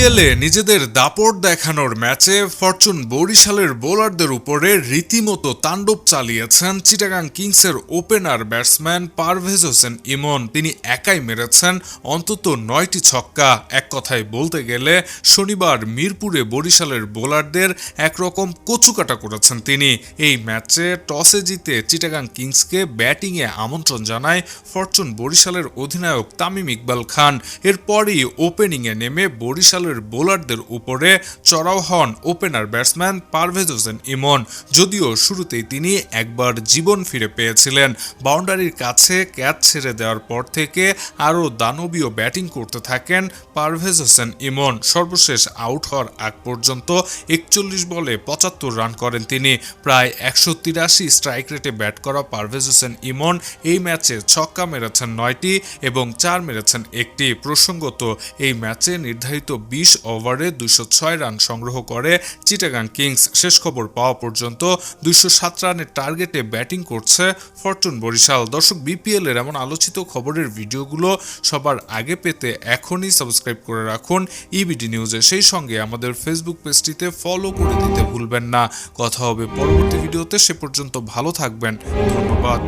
বিপিএলে নিজেদের দাপট দেখানোর ম্যাচে ফরচুন বরিশালের বোলারদের উপরে রীতিমতো তাণ্ডব চালিয়েছেন চিটাগাং কিংসের ওপেনার ব্যাটসম্যান পারভেজ হোসেন ইমন। তিনি একাই মেরেছেন, অন্তত নয়টি ছক্কা। এক কথায় বলতে গেলে, শনিবার মিরপুরে বরিশালের বোলারদের একরকম কচুকাটা করেছেন তিনি। এই ম্যাচে টসে জিতে চিটাগাং কিংসকে ব্যাটিংয়ে আমন্ত্রণ জানায় ফরচুন বরিশালের অধিনায়ক তামিম ইকবাল খান। এরপরই ওপেনিংয়ে নেমে বরিশালের বোলারদের উপরে চড়াও হন ওপেনার ব্যাটসম্যান পারভেজ হোসেন ইমন। যদিও শুরুতেই তিনি একবার জীবন ফিরে পেয়েছিলেন। বাউন্ডারির কাছে ক্যাচ ছেড়ে দেওয়ার পর থেকে আরও দানবীয় ব্যাটিং করতে থাকেন পারভেজ হোসেন ইমন। সর্বশেষ আউট হওয়ার আগ পর্যন্ত একচল্লিশ বলে পঁচাত্তর রান করেন তিনি। প্রায় একশো তিরাশি স্ট্রাইক রেটে ব্যাট করা পারভেজ হোসেন ইমন এই ম্যাচে ছক্কা মেরেছেন নয়টি এবং চার মেরেছেন একটি। প্রসঙ্গত, এই ম্যাচে নির্ধারিত বিশ ওভারে দুশো ছয় রান সংগ্রহ করে চিটাগাং কিংস। শেষ খবর পাওয়া পর্যন্ত দুইশো সাত রানের টার্গেটে ব্যাটিং করছে ফরচুন বরিশাল। দর্শক বিপিএল এর এমন আলোচিত খবরের ভিডিওগুলো সবার আগে পেতে এখনই সাবস্ক্রাইব করে রাখুন। ইবিডি নিউজে সেই সঙ্গে আমাদের ফেসবুক পেজটিতে ফলো করে দিতে ভুলবেন না। কথা হবে পরবর্তী ভিডিওতে। সে পর্যন্ত ভালো থাকবেন। ধন্যবাদ।